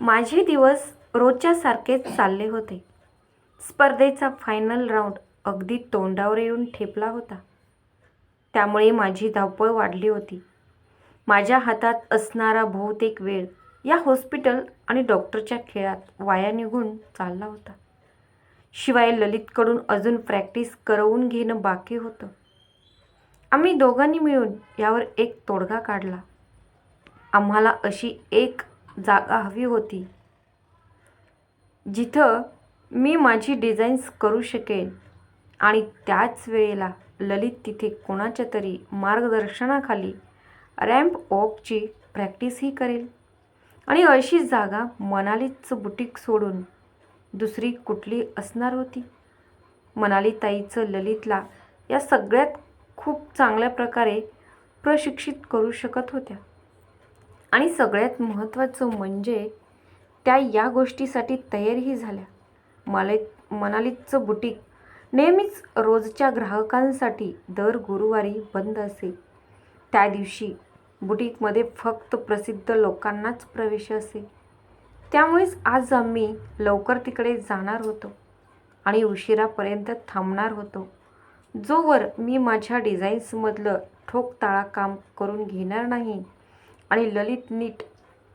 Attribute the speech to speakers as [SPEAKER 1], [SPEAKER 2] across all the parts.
[SPEAKER 1] माझे दिवस रोजच्यासारखेच चालले होते. स्पर्धेचा फायनल राऊंड अगदी तोंडावर येऊन ठेपला होता. त्यामुळे माझी धावपळ वाढली होती. माझ्या हातात असणारा बहुतेक वेळ या हॉस्पिटल आणि डॉक्टरच्या खेळात वाया निघून चालला होता. शिवाय ललितकडून अजून प्रॅक्टिस करवून घेणं बाकी होतं. आम्ही दोघांनी मिळून यावर एक तोडगा काढला. आम्हाला अशी एक जागा हवी होती. जिथं मी माझी डिझाईन्स करू शकेन. आणि त्याच वेळेला ललित तिथे कोणाच्या तरी मार्गदर्शनाखाली रॅम्प वॉकची प्रॅक्टिसही करेल. आणि अशी जागा मनालीचं बुटीक सोडून दुसरी कुठली असणार होती? मनाली ताईचं ललितला या सगळ्यात खूप चांगल्या प्रकारे प्रशिक्षित करू शकत होत्या. आणि सगळ्यात महत्त्वाचं म्हणजे त्या या गोष्टीसाठी तयारही झाल्या. मला मनालीचं बुटीक नेहमीच रोजच्या ग्राहकांसाठी दर गुरुवारी बंद असे. त्या दिवशी बुटीकमध्ये फक्त प्रसिद्ध लोकांनाच प्रवेश असे. त्यामुळेच आज आम्ही लवकर तिकडे जाणार होतो आणि उशिरापर्यंत थांबणार होतो. जोवर मी माझ्या डिझाईन्समधलं ठोकताळा काम करून घेणार नाही आणि ललित नीट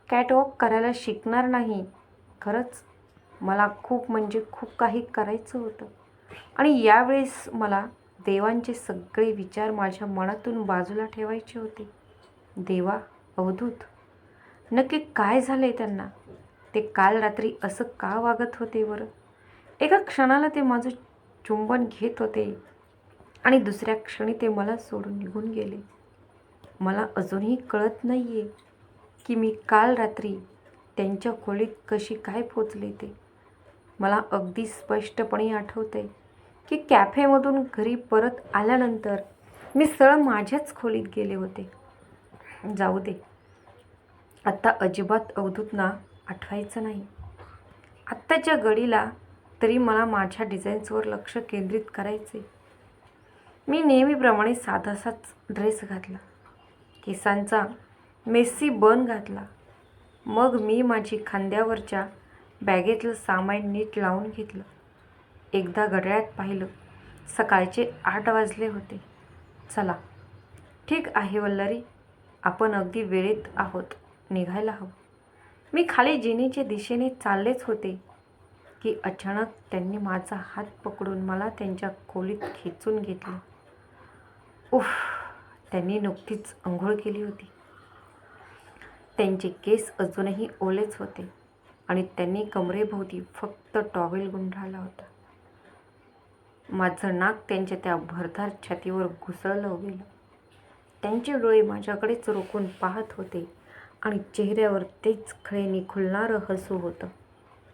[SPEAKER 1] कॅटवॉक करायला शिकणार नाही. खरंच मला खूप म्हणजे खूप काही करायचं होतं. आणि यावेळेस मला देवांचे सगळे विचार माझ्या मनातून बाजूला ठेवायचे होते. देवा अवधूत नक्की काय झालं आहे त्यांना? ते काल रात्री असं का वागत होते बरं? एका क्षणाला ते माझं चुंबन घेत होते आणि दुसऱ्या क्षणी ते मला सोडून निघून गेले. मला अजूनही कळत नाही आहे की मी काल रात्री त्यांच्या खोलीत कशी काय पोचले ते. मला अगदी स्पष्टपणे आठवतं आहे की कॅफेमधून घरी परत आल्यानंतर मी सरळ माझ्याच खोलीत गेले होते. जाऊ दे. आत्ता अजिबात अवधूतना आठवायचं नाही. आत्ताच्या घडीला तरी मला माझ्या डिझाईन्सवर लक्ष केंद्रित करायचे मी नेहमीप्रमाणे साधासाच ड्रेस घातला. केसांचा मेस्सी बन घातला. मग मी माझी खांद्यावरच्या बॅगेतलं सामान नीट लावून घेतलं. एकदा घड्याळात पाहिलं सकाळचे आठ वाजले होते. चला ठीक आहे वल्लरी आपण अगदी वेळेत आहोत निघायला हवं. मी खाली जिनीच्या दिशेने चाललेच होते की अचानक त्यांनी माझा हात पकडून मला त्यांच्या खोलीत खेचून घेतलं. उफ त्यांनी नुकतीच आंघोळ केली होती. त्यांचे केस अजूनही ओलेच होते आणि त्यांनी कमरेभोवती फक्त टॉवेल गुंडाळला होता. माझं नाक त्यांच्या त्या भरधार छातीवर घुसळलं गेलं. त्यांचे डोळे माझ्याकडेच रोखून पाहत होते आणि चेहऱ्यावर तेच खळेने खुलणारं हसू होतं.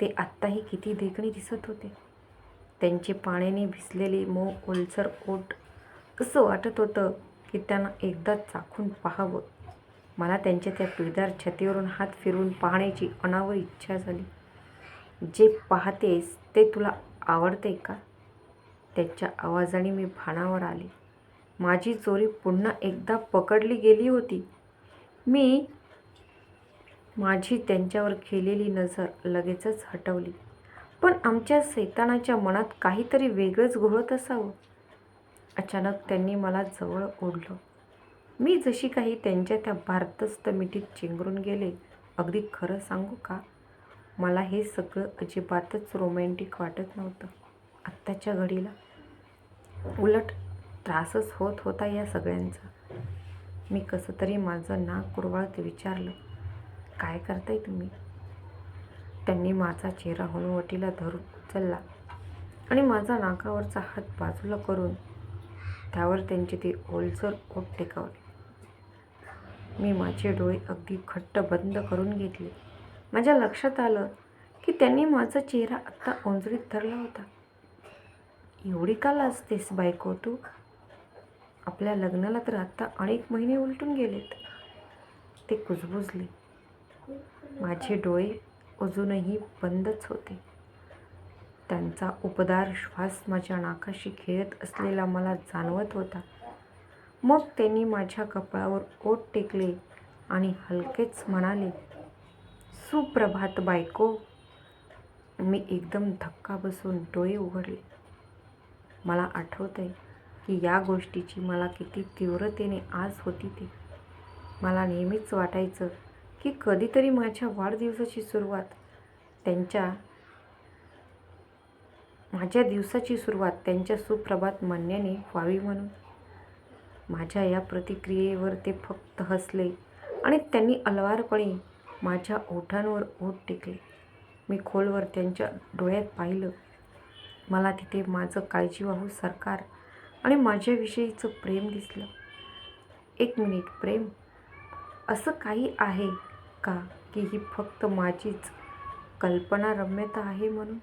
[SPEAKER 1] ते आत्ताही किती देखणे दिसत होते. त्यांचे पाण्याने भिजलेले मऊ ओलसर ओट असं वाटत होतं की त्यांना एकदा चाखून पाहावं. मला त्यांच्या त्या पिळदार छातीवरून हात फिरवून पाहण्याची अनावर इच्छा झाली. जे पाहतेस ते तुला आवडते का? त्यांच्या आवाजाने मी भानावर आले. माझी चोरी पुन्हा एकदा पकडली गेली होती. मी माझी त्यांच्यावर केलेली नजर लगेचच हटवली. पण आमच्या सैतानाच्या मनात काहीतरी वेगळंच घोळत असावं. अचानक त्यांनी मला जवळ ओढलं. मी जशी काही त्यांच्या त्या भारतस्थ मिठीत चेंगरून गेले अगदी खरं सांगू का? मला हे सगळं अजिबातच रोमॅन्टिक वाटत नव्हतं. आत्ताच्या घडीला उलट त्रासच होत होता या सगळ्यांचा. मी कसं तरी माझं नाक कुरवाळत विचारलं काय करताय तुम्ही? त्यांनी माझा चेहरा हनुवटीला धरून उचलला आणि माझा नाकावरचा हात बाजूला करून त्यावर त्यांचे ते ओलसर ओठ टेकावले. मी माझे डोळे अगदी घट्ट बंद करून घेतले. माझ्या लक्षात आलं की त्यांनी माझा चेहरा आत्ता ओंजळीत धरला होता. एवढी का लाजतेस बायको तू? आपल्या लग्नाला तर आत्ता अनेक महिने उलटून गेलेत. ते कुजबुजले. माझे डोळे अजूनही बंदच होते. त्यांचा उपदार श्वास माझ्या नाकाशी खेळत असलेला मला जाणवत होता. मग त्यांनी माझ्या कपाळावर ओठ टेकले आणि हलकेच म्हणाले सुप्रभात बायको. मी एकदम धक्का बसून डोळे उघडले. मला आठवत आहे की या गोष्टीची मला किती तीव्रतेने आज होती ते. मला नेहमीच वाटायचं की कधीतरी माझ्या वाढदिवसाची सुरुवात त्यांच्या माझ्या दिवसाची सुरुवात त्यांच्या सुप्रभात म्हणण्याने व्हावी म्हणून. माझ्या या प्रतिक्रियेवर ते फक्त हसले आणि त्यांनी अलवारपणे माझ्या ओठांवर ओठ टेकले. मी खोलवर त्यांच्या डोळ्यात पाहिलं. मला तिथे माझं काळजीवाहू सरकार आणि माझ्याविषयीचं प्रेम दिसलं. एक मिनिट प्रेम? असं काही आहे का की ही फक्त माझीच कल्पनारम्यता आहे म्हणून?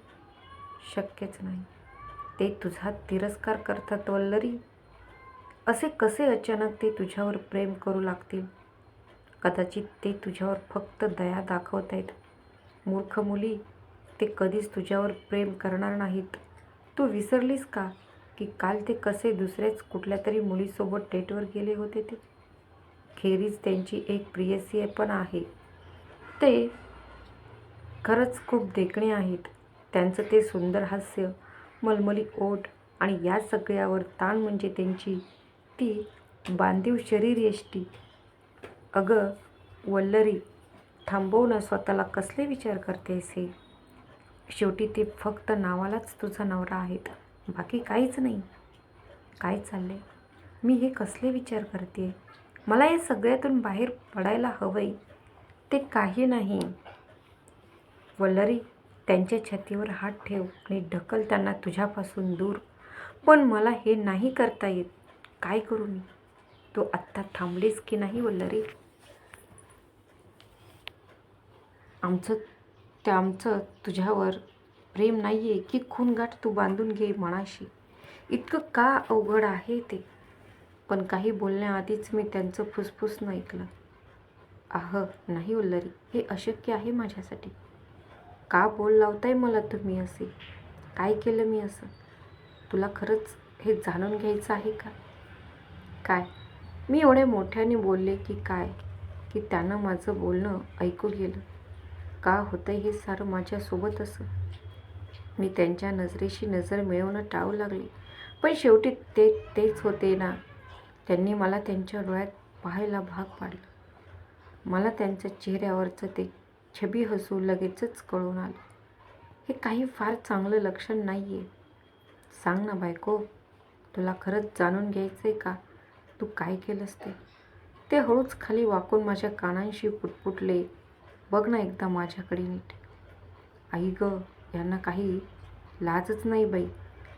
[SPEAKER 1] शक्यच नाही. ते तुझा तिरस्कार करतात वल्लरी. असे कसे अचानक ते तुझ्यावर प्रेम करू लागतील? कदाचित ते तुझ्यावर फक्त दया दाखवत आहेत मूर्ख मुली ते कधीच तुझ्यावर प्रेम करणार नाहीत. तू विसरलीस का की काल ते कसे दुसऱ्याच कुठल्या तरी मुलीसोबत डेटवर गेले होते ते? खेरीज त्यांची एक प्रियसी पण आहे. ते खरंच खूप देखणे आहेत. त्यांचं ते सुंदर हास्य मलमली ओठ आणि या सगळ्यावर ताण म्हणजे त्यांची ती बांधीव शरीरयष्टी अगं वल्लरी थांबव ना स्वतःला कसले विचार करतेस हे? शेवटी ते फक्त नावालाच तुझा नवरा आहेत. बाकी काहीच नाही. काय चालले मी हे कसले विचार करते मला या सगळ्यातून बाहेर पडायला हवंय. ते काही नाही. वल्लरी त्यांच्या छातीवर हात ठेव आणि ढकल त्यांना तुझ्यापासून दूर. पण मला हे नाही करता येत. काय करू मी? तू आत्ता थांबलीस की नाही वल्लरी? आमचं ते आमचं तुझ्यावर प्रेम नाही आहे की खूनगाठ तू बांधून घे मनाशी. इतकं का अवघड आहे ते? पण काही बोलण्याआधीच मी त्यांचं फुसफुसणं ऐकलं. आह नाही उल्लरी हे अशक्य आहे माझ्यासाठी. का बोल लावताय मला तुम्ही असे? काय केलं मी असं? तुला खरंच हे जाणून घ्यायचं आहे का? काय? मी एवढ्या मोठ्याने बोलले की काय? की त्यानं माझं बोलणं ऐकू गेलं. का होतं हे सारं माझ्यासोबत असं? मी त्यांच्या नजरेशी नजर मिळवणं टाळू लागले. पण शेवटी ते तेच होते ना. त्यांनी मला त्यांच्या डोळ्यात पाहायला भाग पाडलं. मला त्यांच्या चेहऱ्यावरचं ते छबी हसू लगेचच कळून आलं. हे काही फार चांगलं लक्षण नाही आहे सांग ना बायको तुला खरंच जाणून घ्यायचं आहे का? तू काय केलंस ते? ते हळूच खाली वाकून माझ्या कानांशी पुटपुटले. बघ ना एकदा माझ्याकडे नीट. आई ग यांना काही लाजच नाही बाई.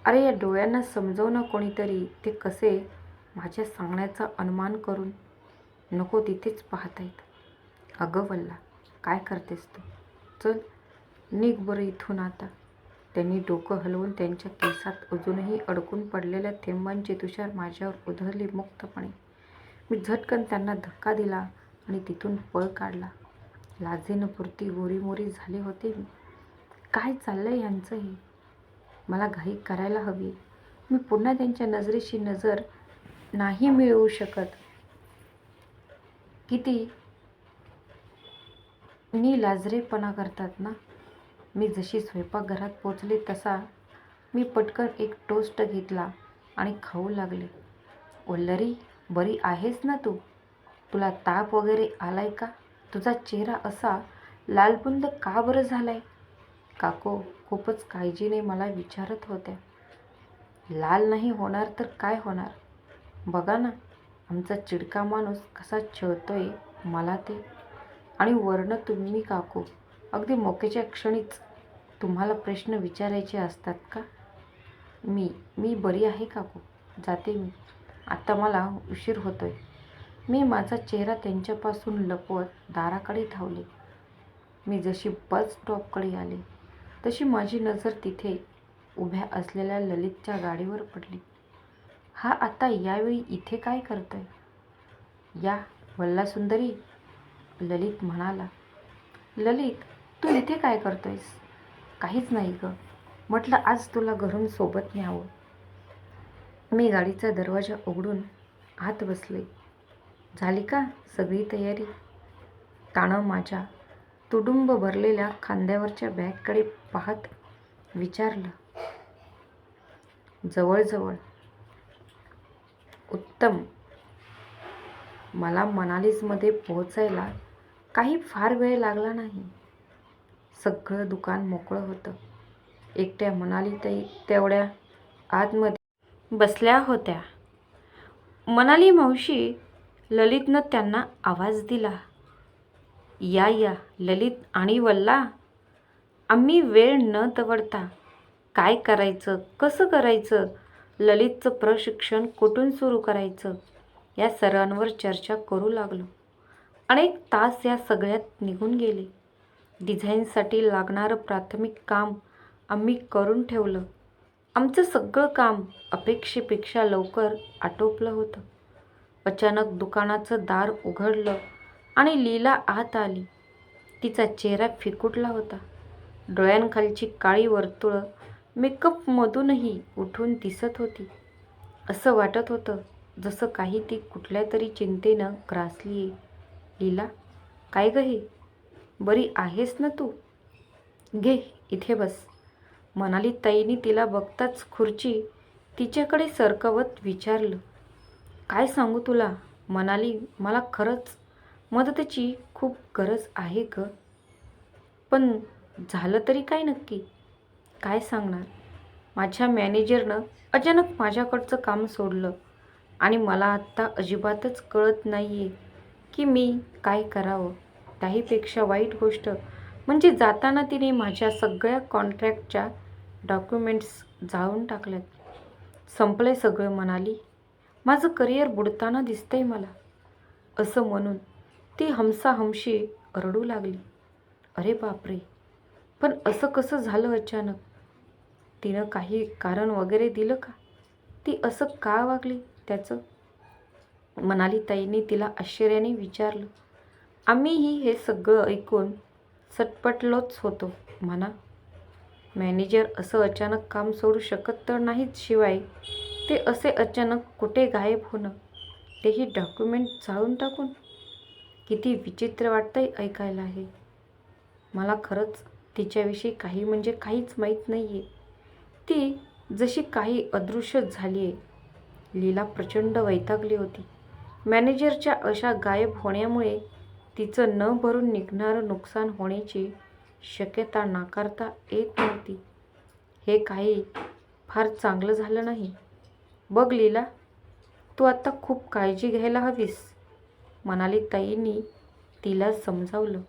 [SPEAKER 1] अरे या डोळ्यांना समजव ना कोणीतरी ते कसे? माझ्या सांगण्याचा अनुमान करून. नको तिथेच पाहता पाहतायत. अगं वल्ला काय करतेस तू? चल निघ बरं इथून आता. त्यांनी डोकं हलवून त्यांच्या केसात अजूनही अडकून पडलेल्या थेंबांचे तुषार माझ्यावर उधळले मुक्तपणे. मी झटकन त्यांना धक्का दिला आणि तिथून पळ काढला. लाजेनं पुरती गोरीमोरी झाले होते मी. काय चाललंय यांचं हे? मला घाई करायला हवी. मी पुन्हा त्यांच्या नजरेशी नजर नाही मिळवू शकत. किती लाजरेपणा करतात ना? मी जशी स्वयंपाकघरात पोचले तसा मी पटकन एक टोस्ट घेतला आणि खाऊ लागले. ओल्लरी बरी आहेस ना तू? तुला ताप वगैरे आलाय का? तुझा चेहरा असा लालबुंद का बरं झालाय? काको खूपच काळजीने मला विचारत होत्या. लाल नाही होणार तर काय होणार? बघा ना आमचा चिडका माणूस कसा छळतोय मला ते. आणि वर्ण तुम्ही काकू. अगदी मोक्याच्या क्षणीच तुम्हाला प्रश्न विचारायचे असतात का? मी मी बरी आहे काकू. जाते मी. आत्ता मला उशीर होतोय. मी माझा चेहरा त्यांच्यापासून लपवत दाराकडे धावले. मी जशी बस स्टॉपकडे आले तशी माझी नजर तिथे उभ्या असलेल्या ललितच्या गाडीवर पडली. हा आता यावेळी इथे काय करतोय? या वल्लासुंदरी ललित म्हणाला ललित तू इथे काय करतोयस? काहीच नाही गं. म्हटलं आज तुला घरून सोबत न्यावं. मी गाडीचा दरवाजा उघडून आत बसले. झाली का सगळी तयारी? ताणं माझ्या तुडुंब भरलेल्या खांद्यावरच्या बॅगकडे पाहत विचारलं. जवळजवळ. उत्तम. मला मनालीसमध्ये पोहोचायला काही फार वेळ लागला नाही. सगळं दुकान मोकळं होतं. एकट्या मनालीताई तेवढ्या आतमध्ये बसल्या होत्या. मनाली मावशी ललितनं त्यांना आवाज दिला. या या ललित आणि वल्ला आम्ही वेळ न दवडता काय करायचं कसं करायचं ललितचं प्रशिक्षण कुठून सुरू करायचं या सर्वांवर चर्चा करू लागलो. अनेक तास या सगळ्यात निघून गेले. डिझाईनसाठी लागणारं प्राथमिक काम आम्ही करून ठेवलं. आमचं सगळं काम अपेक्षेपेक्षा लवकर आटोपलं होतं. अचानक दुकानाचं दार उघडलं आणि लीला आत आली. तिचा चेहरा फिकुटला होता. डोळ्यांखालची काळी वर्तुळं मेकअपमधूनही उठून दिसत होती. असं वाटत होतं जसं काही ती कुठल्या तरी चिंतेनं ग्रासली आहे लीला. काय गं हे? बरी आहेस ना तू? घे इथे बस. म्हणाली ताईनी तिला बघताच खुर्ची तिच्याकडे सरकवत विचारलं. काय सांगू तुला? म्हणाली मला खरंच मदतीची खूप गरज आहे ग. पण झालं तरी काय नक्की? काय सांगणार? माझ्या मॅनेजरनं अचानक माझ्याकडचं काम सोडलं आणि मला आत्ता अजिबातच कळत नाही आहे की मी काय करावं? त्याहीपेक्षा वाईट गोष्ट म्हणजे जाताना तिने माझ्या सगळ्या कॉन्ट्रॅक्टच्या डॉक्युमेंट्स जाळून टाकल्यात. संपलंय सगळं म्हणाली. माझं करिअर बुडताना दिसतंय मला. असं म्हणून ती हमसाहमशी रडू लागली. अरे बापरे! पण असं कसं झालं अचानक? तिनं काही कारण वगैरे दिलं का? ती असं का वागली त्याचं? मनाली ताईंनी तिला आश्चर्याने विचारलं आम्हीही हे सगळं ऐकून सटपटलोच होतो म्हणा. मॅनेजर असं अचानक काम सोडू शकत तर नाहीच शिवाय ते असे अचानक कुठे गायब होणं? तेही डॉक्युमेंट जाळून टाकून? किती विचित्र वाटतंय ऐकायला हे. मला खरंच तिच्याविषयी काही म्हणजे काहीच माहीत नाही आहे ती जशी काही अदृश्य झाली आहे लीला प्रचंड वैतागली होती. मॅनेजरच्या अशा गायब होण्यामुळे तिचं न भरून निघणारं नुकसान होण्याची शक्यता नाकारता येत नव्हती. हे काही फार चांगलं झालं नाही. बघ लीला तू आत्ता खूप काळजी घ्यायला हवीस म्हणाली ताईंनी तिला समजावलं.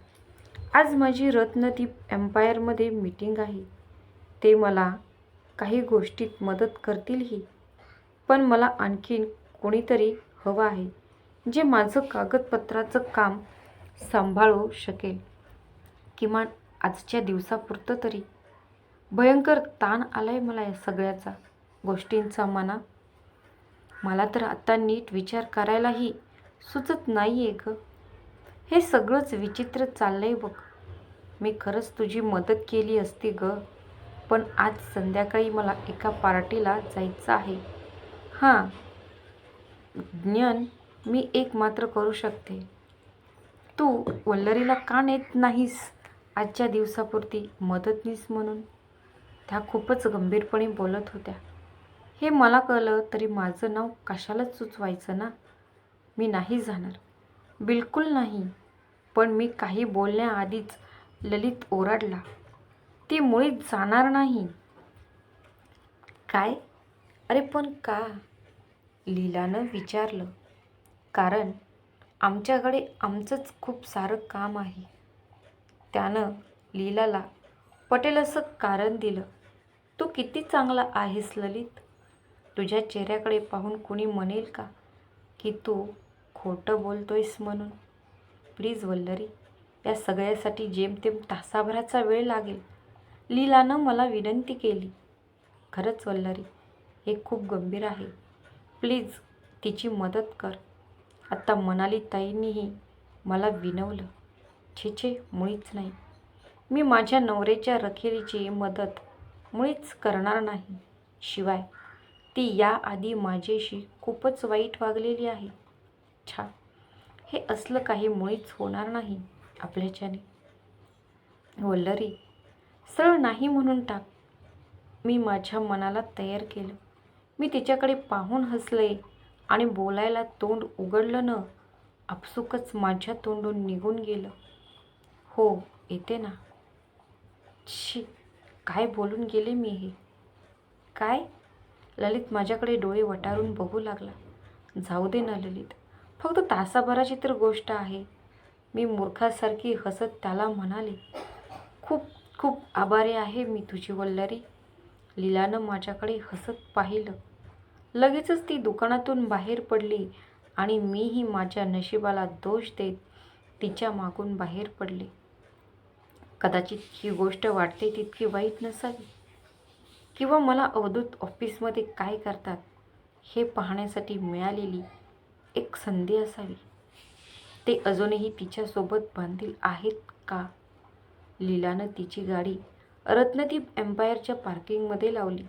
[SPEAKER 1] आज माझी रत्नदीप एम्पायरमध्ये मीटिंग आहे. ते मला काही गोष्टीत मदत करतीलही पण मला आणखीन कोणीतरी हवं आहे जे माझं कागदपत्राचं काम सांभाळू शकेल. किमान आजच्या दिवसापुरतं तरी. भयंकर ताण आला आहे मला या सगळ्याचा गोष्टींचा मना. मला तर आत्ता नीट विचार करायलाही सुचत नाही आहे ग. हे सगळंच विचित्र चाललं आहे बघ. मी खरंच तुझी मदत केली असती ग पण आज संध्याकाळी मला एका पार्टीला जायचं आहे. हां ज्ञान मी एकमात्र करू शकते. तू वल्लरीला का नेत नाहीस? आजच्या दिवसापुरती मदतनीस म्हणून. त्या खूपच गंभीरपणे बोलत होत्या. हे मला कळलं तरी माझं नाव कशालाच सुचवायचं ना? मी नाही जाणार. बिलकुल नाही. पण मी काही बोलण्याआधीच ललित ओरडला. ती मुळीच जाणार नाही. काय? अरे पण का? लीलानं विचारलं कारण आमच्याकडे आमचंच खूप सारं काम आहे. त्यानं लीलाला पटेल असं कारण दिलं तू किती चांगला आहेस ललित? तुझ्या चेहऱ्याकडे पाहून कुणी म्हणेल का की तू खोटं बोलतोयस म्हणून? प्लीज वल्लरी या सगळ्यासाठी जेमतेम तासाभराचा वेळ लागेल. लीलानं मला विनंती केली खरंच वल्लरी हे खूप गंभीर आहे. प्लीज तिची मदत कर. आत्ता मनाली ताईंनीही मला विनवलं. छे छे मुळीच नाही. मी माझ्या नवऱ्याच्या रखेलीची मदत मुळीच करणार नाही. शिवाय ती याआधी माझ्याशी खूपच वाईट वागलेली आहे. छा हे असलं काही मुळीच होणार नाही आपल्याच्याने. हो, वल्लरी सरळ नाही म्हणून टाक. मी माझ्या मनाला तयार केलं. मी तिच्याकडे पाहून हसले आणि बोलायला तोंड उघडलं न आपसुकच माझ्या तोंडून निघून गेलं. हो येते ना. शी काय बोलून गेले मी हे? काय? ललित माझ्याकडे डोळे वटारून बघू लागला. जाऊ दे ना ललित. फक्त तासाभराची तर गोष्ट आहे. मी मूर्खासारखी हसत त्याला म्हणाले खूप खूप आभारी आहे मी तुझी वल्लरी. लीलानं माझ्याकडे हसत पाहिलं. लगेचच ती दुकानातून बाहेर पडली आणि मीही माझ्या नशिबाला दोष देत तिच्या मागून बाहेर पडले. कदाचित ही गोष्ट वाटते तितकी वाईट नसावी. किंवा मला अवधूत ऑफिसमध्ये काय करतात हे पाहण्यासाठी मिळालेली एक संधी असावी. ते अजूनही तिच्यासोबत बांधील आहेत का? लीलानं तिची गाडी रत्नदीप एम्पायरच्या पार्किंगमध्ये लावली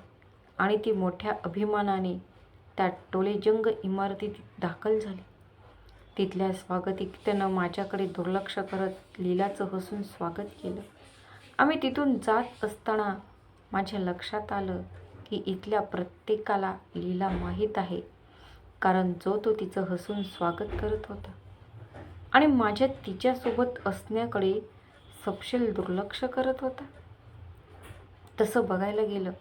[SPEAKER 1] आणि ती मोठ्या अभिमानाने त्या टोलेजंग इमारतीत दाखल झाली. तिथल्या स्वागतिकतेनं माझ्याकडे दुर्लक्ष करत लीलाचं हसून स्वागत केलं. आम्ही तिथून जात असताना माझ्या लक्षात आलं की इथल्या प्रत्येकाला लीला माहीत आहे कारण जो तो तिचं हसून स्वागत करत होता. आणि माझ्या तिच्यासोबत असण्याकडे सपशेल दुर्लक्ष करत होता. तसं बघायला गेलं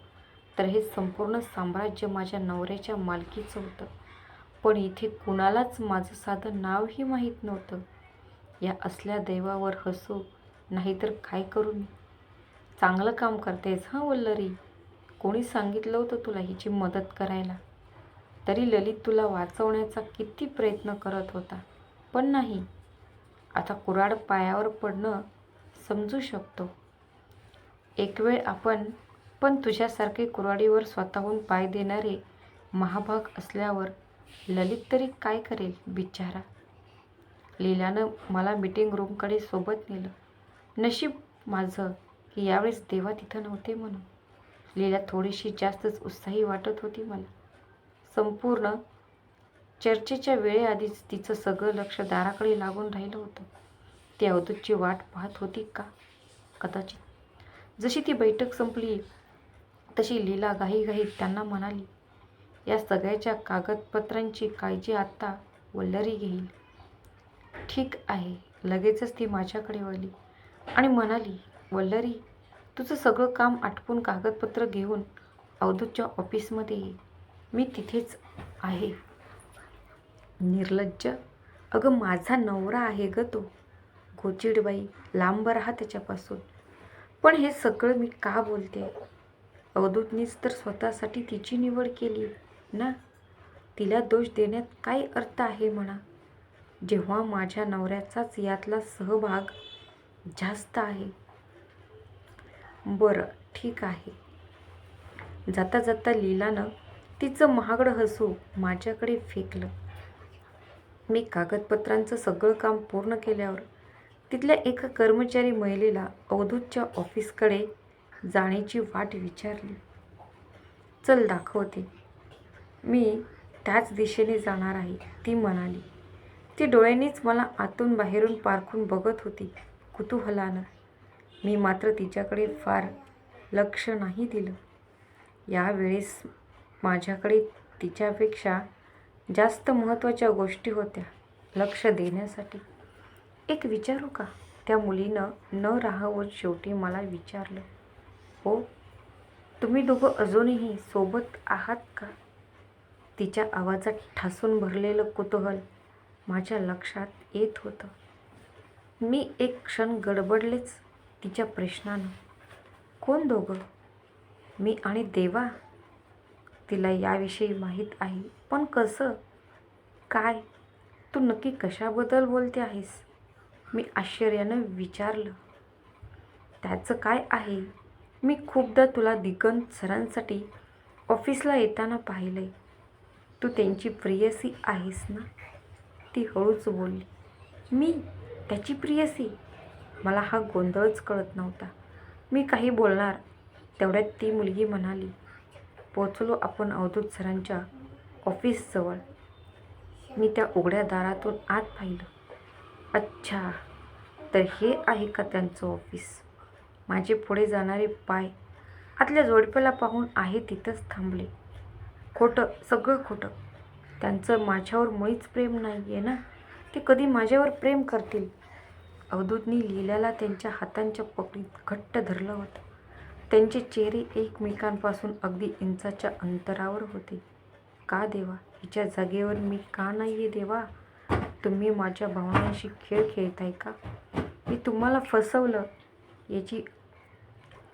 [SPEAKER 1] तर हे संपूर्ण साम्राज्य माझ्या नवऱ्याच्या मालकीचं होतं. पण इथे कुणालाच माझं साधं नावही माहीत नव्हतं. या असल्या दैवावर हसू नाहीतर काय करू मी? चांगलं काम करतेस हां वल्लरी? कोणी सांगितलं होतं तुला हिची मदत करायला? तरी ललित तुला वाचवण्याचा किती प्रयत्न करत होता पण नाही. आता कुराड पायावर पडणं समजू शकतो. एक वेळ आपण पण तुझ्यासारखे कुऱ्हाडीवर स्वतःहून पाय देणारे महाभाग असल्यावर ललित तरी काय करेल बिचारा लीलानं मला मीटिंग रूमकडे सोबत नेलं. नशीब माझं की यावेळेस देवा तिथं नव्हते म्हणून. लीला थोडीशी जास्तच उत्साही वाटत होती मला. संपूर्ण चर्चेच्या वेळेआधीच तिचं सगळं लक्ष दाराकडे लागून राहिलं होतं. ती अवधूतची वाट पाहत होती का? कदाचित. जशी ती बैठक संपली तशी लीला घाईघाईत त्यांना म्हणाली या सगळ्याच्या कागदपत्रांची काळजी आत्ता वल्लरी घेईल. ठीक आहे. लगेचच ती माझ्याकडे वळली आणि म्हणाली वल्लरी तुझं सगळं काम आटपून कागदपत्र घेऊन अवधूतच्या ऑफिसमध्ये ये. मी तिथेच आहे. निर्लज्ज. अगं माझा नवरा आहे ग तो. गोचिडबाई लांब राहा त्याच्यापासून. पण हे सगळं मी का बोलते? अवधूतनीच तर स्वतःसाठी तिची निवड केली. ना? तिला दोष देण्यात काय अर्थ आहे म्हणा? जेव्हा माझ्या नवऱ्याचाच यातला सहभाग जास्त आहे. बरं ठीक आहे. जाता जाता लीलानं तिचं महागडं हसू माझ्याकडे फेकलं. मी कागदपत्रांचं सगळं काम पूर्ण केल्यावर तिथल्या एका कर्मचारी महिलेला अवधूतच्या ऑफिसकडे जाण्याची वाट विचारली. चल दाखवते. मी त्याच दिशेने जाणार आहे ती म्हणाली. ती डोळ्यांनीच मला आतून बाहेरून पारखून बघत होती कुतूहलानं. मी मात्र तिच्याकडे फार लक्ष नाही दिलं. यावेळेस माझ्याकडे तिच्यापेक्षा जास्त महत्त्वाच्या गोष्टी होत्या लक्ष देण्यासाठी. एक विचारू का? त्या मुलीनं न राहावं शेवटी मला विचारलं. हो? तुम्ही दोघं अजूनही सोबत आहात का? तिच्या आवाजात ठासून भरलेलं कुतूहल माझ्या लक्षात येत होतं. मी एक क्षण गडबडलेच तिच्या प्रश्नानं. कोण दोघं? मी आणि देवा? तिला याविषयी माहीत आहे. पण कसं? काय? तू नक्की कशाबद्दल बोलते आहेस? मी आश्चर्यानं विचारलं. त्याचं काय आहे? मी खूपदा तुला दिगंत सरांसाठी ऑफिसला येताना पाहिलंय. तू त्यांची प्रियसी आहेस ना? ती हळूच बोलली. मी? त्याची प्रियसी? मला हा गोंधळच कळत नव्हता. मी काही बोलणार? तेवढ्यात ती मुलगी म्हणाली पोचलो आपण अवधूत सरांच्या ऑफिसजवळ. मी त्या उघड्या दारातून आत पाहिलं. अच्छा तर हे आहे का त्यांचं ऑफिस? माझे पुढे जाणारे पाय आतल्या जोडप्याला पाहून आहे तिथंच थांबले. खोटं सगळं खोटं. त्यांचं माझ्यावर मुळीच प्रेम नाही आहे ना? ते कधी माझ्यावर प्रेम करतील? अवधूतनी लीलाला त्यांच्या हातांच्या पकडीत घट्ट धरलं होतं. त्यांचे चेहरे एकमेकांपासून अगदी इंचाच्या अंतरावर होते. का देवा? हिच्या जागेवर मी का नाही आहे देवा? तुम्ही माझ्या भावनांशी खेळ खेळताय का? मी तुम्हाला फसवलं. याची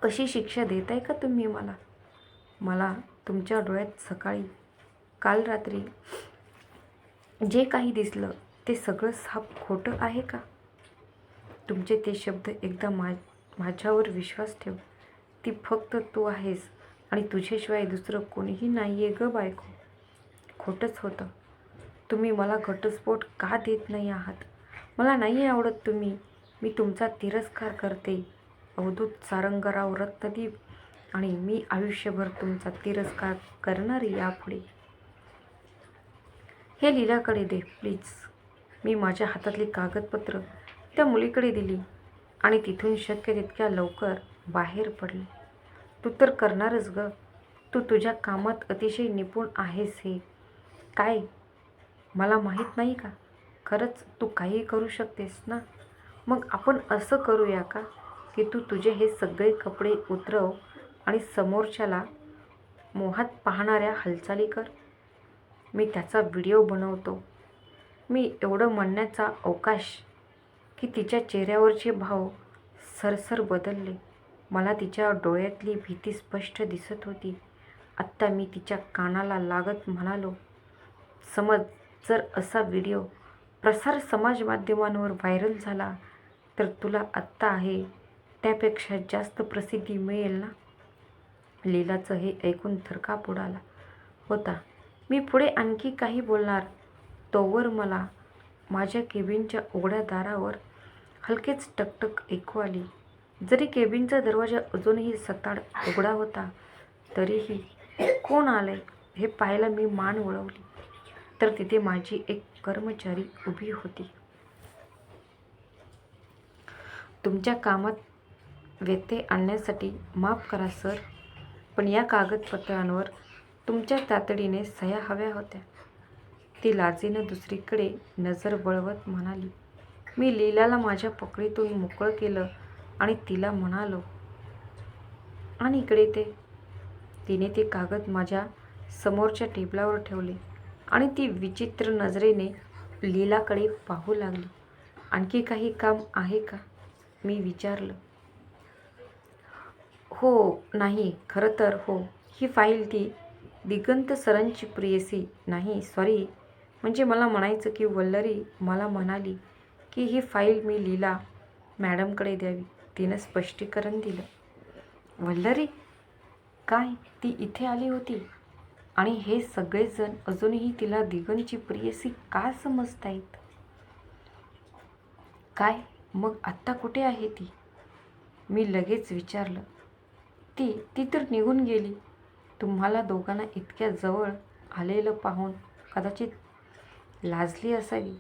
[SPEAKER 1] अशी शिक्षा देताय का तुम्ही मला? मला तुमच्या डोळ्यात सकाळी काल रात्री जे काही दिसलं ते सगळं साप खोटं आहे का? तुमचे ते शब्द एकदा मा माझ्यावर विश्वास ठेव. ती फक्त तू आहेस आणि तुझ्याशिवाय दुसरं कोणीही नाही आहे ग बायको. खोटंच होतं. तुम्ही मला घटस्फोट का देत नाही आहात? मला नाही आवडत तुम्ही. मी तुमचा तिरस्कार करते. अवधूत सारंगराव रक्तदीप आणि मी आयुष्यभर तुमचा तिरस्कार करणार यापुढे. हे लीलाकडे दे प्लीज मी माझ्या हातातली कागदपत्र त्या मुलीकडे दिली आणि तिथून शक्य तितक्या लवकर बाहेर पडले. तू तर करणारच ग. तू तुझ्या कामात अतिशय निपुण आहेस हे. काय? मला माहीत नाही का? खरंच तू काही करू शकतेस ना? मग आपण असं करूया का? की तू तुझे हे सगळे कपडे उतरव आणि समोरच्याला मोहात पाहणाऱ्या हालचाली कर. मी त्याचा व्हिडिओ बनवतो. मी एवढं म्हणण्याचा अवकाश की तिच्या चेहऱ्यावरचे भाव सरसर बदलले. मला तिच्या डोळ्यातली भीती स्पष्ट दिसत होती. आत्ता मी तिच्या कानाला लागत म्हणालो समज जर असा व्हिडिओ प्रसार समाज माध्यमांवर व्हायरल झाला तर तुला आत्ता आहे त्यापेक्षा जास्त प्रसिद्धी मिळेल ना? लीलाचं हे ऐकून थरकाप उडाला. होता. मी पुढे आणखी काही बोलणार? तोवर मला माझ्या केबिनच्या उघड्या दारावर हलकेच टकटक ऐकू आली. जरी केबिनचा दरवाजा अजूनही सताड उघडा होता तरीही कोण आलंय हे पाहायला मी मान वळवली. तर तिथे माझी एक कर्मचारी उभी होती. तुमच्या कामात व्यत्यय आणण्यासाठी माफ करा सर. पण या कागदपत्रांवर तुमच्या तातडीने सह्या हव्या होत्या. ती लाजेनं दुसरीकडे नजर वळवत म्हणाली मी लीलाला माझ्या पकडीतून मोकळं केलं आणि तिला म्हणालो आणि इकडे ते. तिने ते कागद माझ्या समोरच्या टेबलावर ठेवले आणि ती विचित्र नजरेने लीलाकडे पाहू लागली. आणखी काही काम आहे का? मी विचारलं. हो नाही. खरं तर हो. ही फाईल ती दिगंत सरांची प्रियसी नाही. सॉरी म्हणजे मला म्हणायचं की वल्लरी मला म्हणाली की ही फाईल मी लीला मॅडमकडे द्यावी. तिनं स्पष्टीकरण दिलं. वल्लरी? काय? ती इथे आली होती. आणि हे सगळेजण अजूनही तिला दिगंतची प्रियसी का समजतायत? काय? मग आत्ता कुठे आहे ती? मी लगेच विचारलं. ती ती तर निघून गेली. तुम्हाला दोघांना इतक्या जवळ आलेलं पाहून कदाचित लाजली असावी.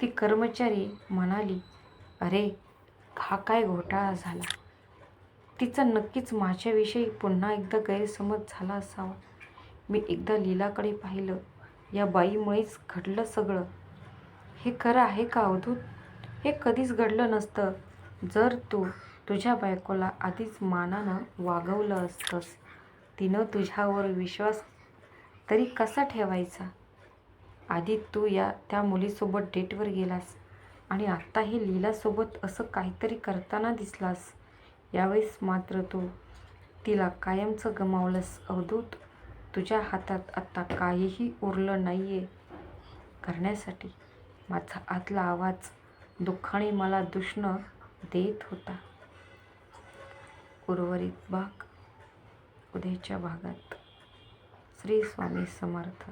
[SPEAKER 1] ती कर्मचारी म्हणाली अरे हा काय घोटाळा झाला? तिचा नक्कीच माझ्याविषयी पुन्हा एकदा गैरसमज झाला असावा. मी एकदा लीलाकडे पाहिलं. या बाईमुळेच घडलं सगळं. हे खरं आहे का अवधूत? हे कधीच घडलं नसतं. जर तू तुझ्या बायकोला आधीच मानानं वागवलं असतंस. तिनं तुझ्यावर विश्वास तरी कसा ठेवायचा? आधी तू या त्या मुलीसोबत डेटवर गेलास आणि आत्ताही लीलासोबत असं काहीतरी करताना दिसलास. यावेळेस मात्र तू तिला कायमचं गमावलंस. अवधूत तुझ्या हातात आत्ता काहीही उरलं नाही आहे करण्यासाठी. माझा आतला आवाज दुःखाने मला दुष्ण देत होता. उर्वरित भाग उद्याच्या भागात. श्री स्वामी समर्थ.